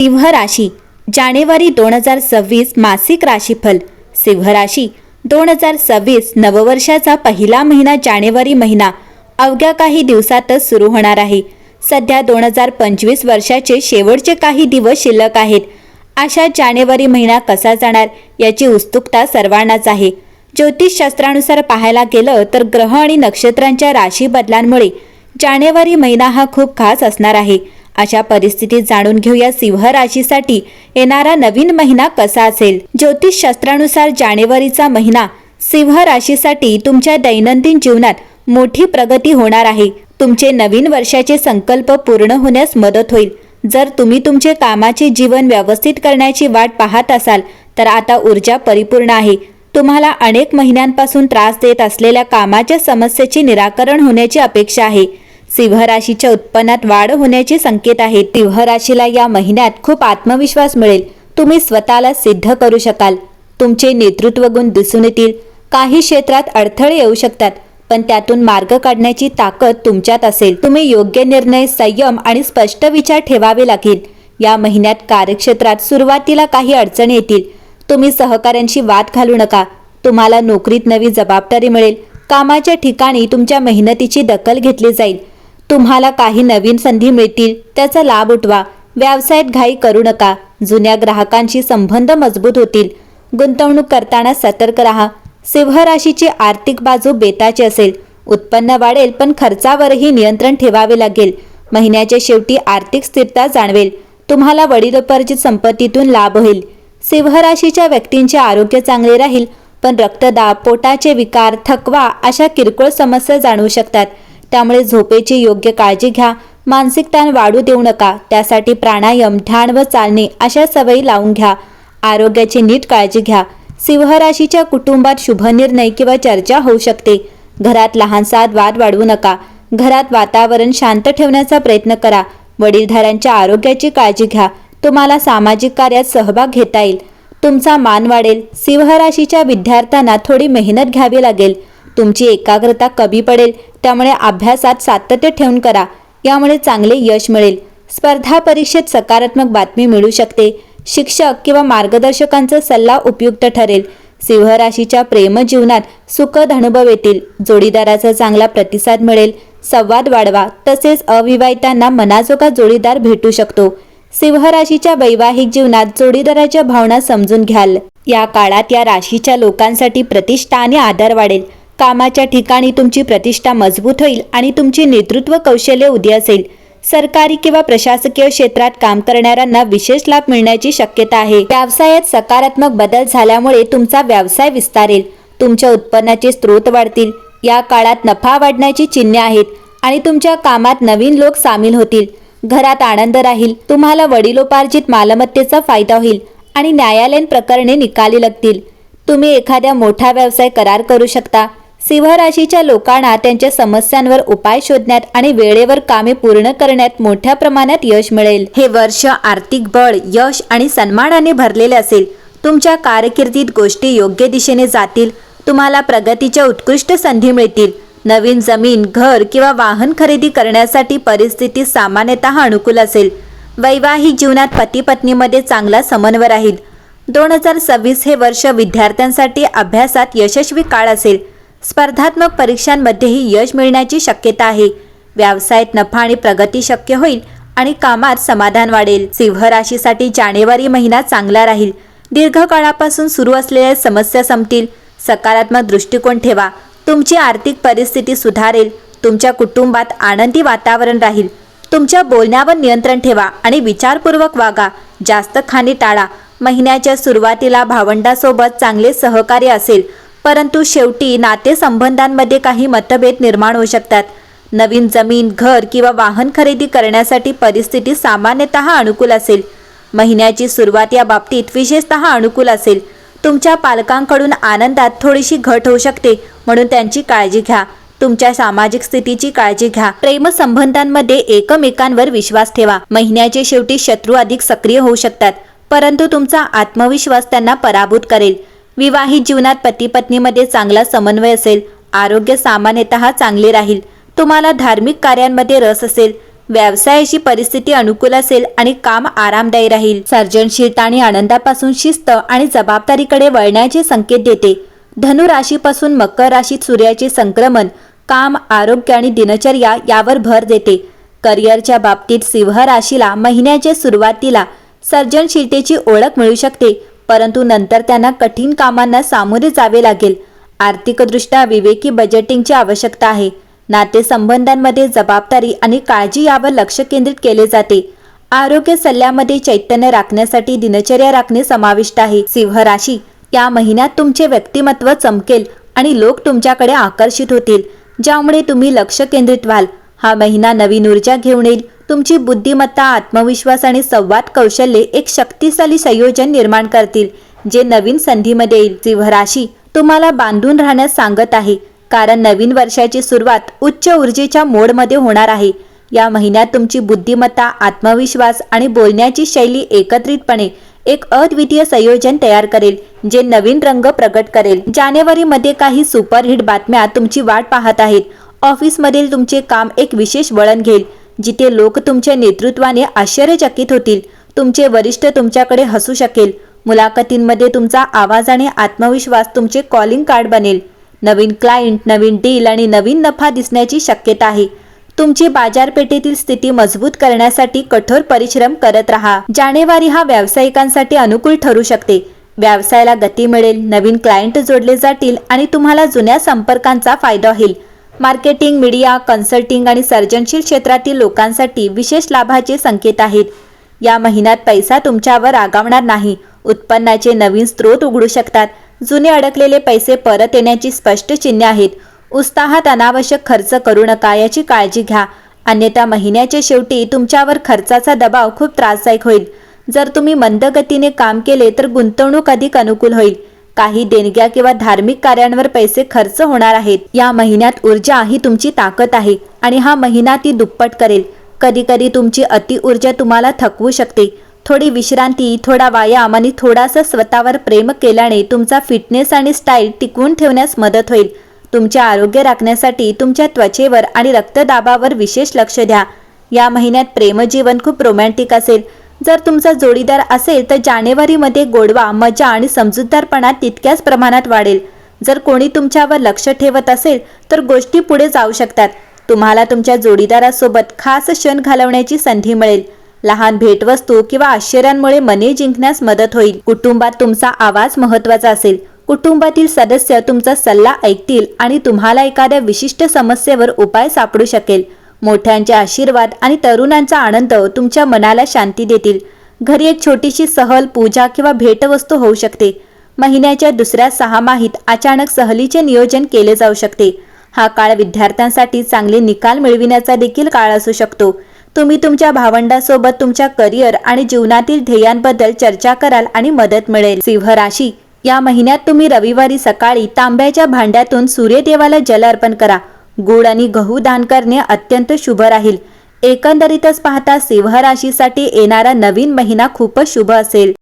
सिंह राशी जानेवारी दोन हजार सव्वीस मासिक राशीफल. सिंह राशी दोन हजार सव्वीस नववर्षाचा पहिला महिना जानेवारी महिना. अवघ्या काही दिवसातच सुरू होणार आहे. सध्या दोन हजार पंचवीस वर्षाचे शेवटचे काही दिवस शिल्लक आहेत. अशा जानेवारी महिना कसा जाणार याची उत्सुकता सर्वांनाच आहे. ज्योतिषशास्त्रानुसार पाहायला गेलं तर ग्रह आणि नक्षत्रांच्या राशी बदलांमुळे जानेवारी महिना हा खूप खास असणार आहे. अशा परिस्थितीत जाणून घेऊया सिंह राशीसाठी येणारा नवीन महिना कसा असेल? ज्योतिषशास्त्रानुसार जानेवारीचा महिना सिंह राशीसाठी तुमच्या दैनंदिन जीवनात मोठी प्रगती होणार आहे. तुमचे नवीन वर्षाचे संकल्प पूर्ण होण्यास मदत होईल. जर तुम्ही तुमचे कामाचे जीवन व्यवस्थित करण्याची वाट पाहत असाल तर आता ऊर्जा परिपूर्ण आहे. तुम्हाला अनेक महिन्यांपासून त्रास देत असलेल्या कामाच्या समस्येचे निराकरण होण्याची अपेक्षा आहे. सिंह राशीच्या उत्पन्नात वाढ होण्याचे संकेत आहेत. सिंह राशीला या महिन्यात खूप आत्मविश्वास मिळेल. तुम्ही स्वतःला सिद्ध करू शकाल. तुमचे नेतृत्व गुण दिसून येतील. काही क्षेत्रात अडथळे येऊ शकतात पण त्यातून मार्ग काढण्याची ताकद तुमच्यात असेल. तुम्ही योग्य निर्णय संयम आणि स्पष्ट विचार ठेवावे लागेल. या महिन्यात कार्यक्षेत्रात सुरुवातीला काही अडचणी येतील. तुम्ही सहकाऱ्यांशी वाद घालू नका. तुम्हाला नोकरीत नवी जबाबदारी मिळेल. कामाच्या ठिकाणी तुमच्या मेहनतीची दखल घेतली जाईल. तुम्हाला काही नवीन संधी मिळतील त्याचा लाभ उठवा. व्यवसायात घाई करू नका. जुन्या ग्राहकांशी संबंध मजबूत होतील. गुंतवणूक करताना सतर्क राहा. सिंह राशीची आर्थिक बाजू बेताची असेल. उत्पन्न वाढेल पण खर्चावरही नियंत्रण ठेवावे लागेल. महिन्याच्या शेवटी आर्थिक स्थिरता जाणवेल. तुम्हाला वडिलोपार्जित संपत्तीतून लाभ होईल. सिंह राशीच्या व्यक्तींचे आरोग्य चांगले राहील पण रक्तदाब पोटाचे विकार थकवा अशा किरकोळ समस्या जाणवू शकतात. त्यामुळे झोपेची योग्य काळजी घ्या. मानसिक ताण वाढू देऊ नका. त्यासाठी प्राणायाम ध्यान व चालणे अशा सवयी लावून घ्या. आरोग्याची नीट काळजी घ्या. सिंहराशीच्या कुटुंबात शुभ निर्णय किंवा चर्चा होऊ शकते. घरात लहानसा वाद वाढवू नका. घरात वातावरण शांत ठेवण्याचा प्रयत्न करा. वडीलधाऱ्यांच्या आरोग्याची काळजी घ्या. तुम्हाला सामाजिक कार्यात सहभाग घेता येईल. तुमचा मान वाढेल. सिंहराशीच्या विद्यार्थ्यांना थोडी मेहनत घ्यावी लागेल. तुमची एकाग्रता कमी पडेल. त्यामुळे अभ्यासात सातत्य ठेवून करा. यामुळे चांगले यश मिळेल. स्पर्धा परीक्षेत सकारात्मक बातमी मिळू शकते. शिक्षक किंवा मार्गदर्शकांचा सल्ला उपयुक्त ठरेल. सिंहराशीच्या प्रेमजीवनात सुखद अनुभव येतील. जोडीदाराचा चांगला प्रतिसाद मिळेल. संवाद वाढवा. तसेच अविवाहितांना मनाजोगा जोडीदार भेटू शकतो. सिंहराशीच्या वैवाहिक जीवनात जोडीदाराच्या भावना समजून घ्याल. या काळात या राशीच्या लोकांसाठी प्रतिष्ठा आणि आदर वाढेल. कामाच्या ठिकाणी तुमची प्रतिष्ठा मजबूत होईल आणि तुमची नेतृत्व कौशल्य उदय असेल सरकारी किंवा प्रशासकीय क्षेत्रात काम करणाऱ्यांना विशेष लाभ मिळण्याची शक्यता आहे. व्यवसायात सकारात्मक बदल झाल्यामुळे तुमचा व्यवसाय विस्तारेल. तुमच्या उत्पन्नाचे स्रोत वाढतील. या काळात नफा वाढण्याची चिन्हे आहेत आणि तुमच्या कामात नवीन लोक सामील होतील. घरात आनंद राहील. तुम्हाला वडिलोपार्जित मालमत्तेचा फायदा होईल आणि न्यायालयीन प्रकरणे निकाली लागतील. तुम्ही एखाद्या मोठा व्यवसाय करार करू शकता. सिंहराशीच्या लोकांना त्यांच्या समस्यांवर उपाय शोधण्यात आणि वेळेवर कामे पूर्ण करण्यात मोठ्या प्रमाणात यश मिळेल. हे वर्ष आर्थिक बळ यश आणि सन्मानाने भरलेले असेल. तुमच्या कारकिर्दीत गोष्टी योग्य दिशेने जातील. तुम्हाला प्रगतीच्या उत्कृष्ट संधी मिळतील. नवीन जमीन घर किंवा वाहन खरेदी करण्यासाठी परिस्थिती सामान्यतः अनुकूल असेल. वैवाहिक जीवनात पती पत्नीमध्ये चांगला समन्वय राहील. दोन हजार सव्वीस हे वर्ष विद्यार्थ्यांसाठी अभ्यासात यशस्वी काळ असेल. स्पर्धात्मक परीक्षांमध्येही यश मिळण्याची शक्यता आहे. व्यवसायात नफा आणि प्रगती शक्य होईल आणि कामात समाधान वाढेल. सिंह राशीसाठी जानेवारी महिना चांगला राहील. दीर्घकाळापासून सुरू असलेल्या समस्या संपतील. सकारात्मक दृष्टिकोन ठेवा. तुमची आर्थिक परिस्थिती सुधारेल. तुमच्या कुटुंबात आनंदी वातावरण राहील. तुमच्या बोलण्यावर नियंत्रण ठेवा आणि विचारपूर्वक वागा. जास्त खाणी टाळा. महिन्याच्या सुरुवातीला भावंडासोबत चांगले सहकार्य असेल. परंतु शेवटी नातेसंबंधांमध्ये काही मतभेद निर्माण होऊ शकतात. नवीन जमीन घर किंवा वाहन खरेदी करण्यासाठी परिस्थिती सामान्यतः अनुकूल असेल. महिन्याची सुरुवात या बाबतीत विशेषतः अनुकूल असेल. तुमच्या पालकांकडून आनंदात थोडीशी घट होऊ शकते म्हणून त्यांची काळजी घ्या. तुमच्या सामाजिक स्थितीची काळजी घ्या. प्रेमसंबंधांमध्ये एकमेकांवर विश्वास ठेवा. महिन्याच्या शेवटी शत्रू अधिक सक्रिय होऊ शकतात परंतु तुमचा आत्मविश्वास त्यांना पराभूत करेल. विवाहित जीवनात पती पत्नीमध्ये चांगला समन्वय असेल आरोग्य सामान्यतः चांगले राहील तुम्हाला धार्मिक कार्यांमध्ये रस असेल व्यवसायाची परिस्थिती अनुकूल असेल आणि काम आरामदायी राहील. सर्जनशीलता आणि आनंदापासून शिस्त आणि जबाबदारीकडे वळण्याचे संकेत देते. धनु राशीपासून मकर राशीत सूर्याचे संक्रमण काम आरोग्य आणि दिनचर्या यावर भर देते. करिअरच्या बाबतीत सिंह राशीला महिन्याच्या सुरुवातीला सर्जनशीलतेची ओळख मिळू शकते. परंतु नंतर त्यांना कठीण कामांना सामोरे जावे लागेल. आर्थिकदृष्ट्या विवेकी बजेटिंगची आवश्यकता आहे. नातेसंबंधांमध्ये जबाबदारी आणि काळजी यावर लक्ष केंद्रित केले जाते. आरोग्य सल्ल्यामध्ये चैतन्य राखण्यासाठी दिनचर्या राखणे समाविष्ट आहे. सिंह राशी या महिन्यात तुमचे व्यक्तिमत्व चमकेल आणि लोक तुमच्याकडे आकर्षित होतील ज्यामुळे तुम्ही लक्ष केंद्रित व्हाल. हा महिना नवीन ऊर्जा घेऊन येईल. तुमची बुद्धिमत्ता आत्मविश्वास आणि संवाद कौशल्ये एक शक्तिशाली संयोजन निर्माण करतील जे नवीन संधीमध्ये येईल. सिंह राशी तुम्हाला बांधून राहण्यास सांगत आहे. कारण नवीन वर्षाची सुरुवात उच्च ऊर्जेच्या मोडमध्ये होणार आहे. या महिन्यात तुमची बुद्धिमत्ता आत्मविश्वास आणि बोलण्याची शैली एकत्रितपणे एक अद्वितीय संयोजन तयार करेल जे नवीन रंग प्रगट करेल. जानेवारीमध्ये काही सुपरहिट बातम्या तुमची वाट पाहत आहेत. ऑफिसमधील तुमचे काम एक विशेष वळण घेईल. जिथे लोक तुमच्या नेतृत्वाने आश्चर्यचकित होतील. तुमचे वरिष्ठ तुमच्याकडे हसू शकेल. मुलाखतींमध्ये तुमचा आवाज आणि आत्मविश्वास तुमचे कॉलिंग कार्ड बनेल. नवीन क्लायंट नवीन डील आणि नवीन नफा दिसण्याची शक्यता आहे. तुमची बाजारपेठेतील स्थिती मजबूत करण्यासाठी कठोर परिश्रम करत राहा. जानेवारी हा व्यावसायिकांसाठी अनुकूल ठरू शकते. व्यवसायाला गती मिळेल. नवीन क्लायंट जोडले जातील आणि तुम्हाला जुन्या संपर्कांचा फायदा होईल. मार्केटिंग मीडिया कन्सल्टिंग आणि सर्जनशील क्षेत्रातील लोकांसाठी विशेष लाभाचे संकेत आहेत. या महिन्यात पैसा तुमच्यावर आगावणार नाही. उत्पन्नाचे नवीन स्रोत उघडू शकतात. जुने अडकलेले पैसे परत येण्याची स्पष्ट चिन्हे आहेत. उत्साहात अनावश्यक खर्च करू नका याची काळजी घ्या. अन्यथा महिन्याच्या शेवटी तुमच्यावर खर्चाचा दबाव खूप त्रासदायक होईल. जर तुम्ही मंद गतीने काम केले तर गुंतवणूक अधिक अनुकूल होईल. काही देणग्या किंवा धार्मिक कार्यांवर पैसे खर्च होणार आहेत. या महिन्यात ऊर्जा ही तुमची ताकद आहे आणि हा महिना ती दुप्पट करेल. कधी कधी तुमची अति ऊर्जा तुम्हाला थकवू शकते. थोडी विश्रांती थोडा व्यायाम आणि थोडासा स्वतःवर प्रेम केल्याने तुमचा फिटनेस आणि स्टाईल टिकवून ठेवण्यास मदत होईल. तुमचे आरोग्य राखण्यासाठी तुमच्या त्वचेवर आणि रक्तदाबावर विशेष लक्ष द्या. या महिन्यात प्रेमजीवन खूप रोमॅन्टिक असेल. जर तुमचा जोडीदार असेल तर जानेवारीमध्ये गोडवा मजा आणि समजूतदारपणा तितक्याच प्रमाणात वाढेल. जर कोणी तुमच्यावर लक्ष ठेवत असेल तर गोष्टी पुढे जाऊ शकतात. तुम्हाला तुमच्या जोडीदारासोबत खास क्षण घालवण्याची संधी मिळेल. लहान भेटवस्तू किंवा आश्चर्यांमुळे मने जिंकण्यास मदत होईल. कुटुंबात तुमचा आवाज महत्त्वाचा असेल. कुटुंबातील सदस्य तुमचा सल्ला ऐकतील आणि तुम्हाला एखाद्या विशिष्ट समस्येवर उपाय सापडू शकेल. मोठ्यांचे आशीर्वाद आणि तरुणांचा आनंद तुमच्या मनाला शांती देतील. घरी एक छोटीशी सहल पूजा किंवा भेटवस्तू होऊ शकते. महिन्याच्या दुसऱ्या सहामाहीत अचानक सहलीचे नियोजन केले जाऊ शकते. हा काळ विद्यार्थ्यांसाठी चांगले निकाल मिळविण्याचा देखील काळ असू शकतो. तुम्ही तुमच्या भावंडासोबत तुमच्या करिअर आणि जीवनातील ध्येयांबद्दल चर्चा कराल आणि मदत मिळेल. सिंह राशी या महिन्यात तुम्ही रविवारी सकाळी तांब्याच्या भांड्यातून सूर्यदेवाला जल अर्पण करा. गुड आणि गहू दान करणे अत्यंत शुभ राहील. एकंदरीतच पाहता सिंह राशीसाठी येणारा नवीन महिना खूपच शुभ असेल.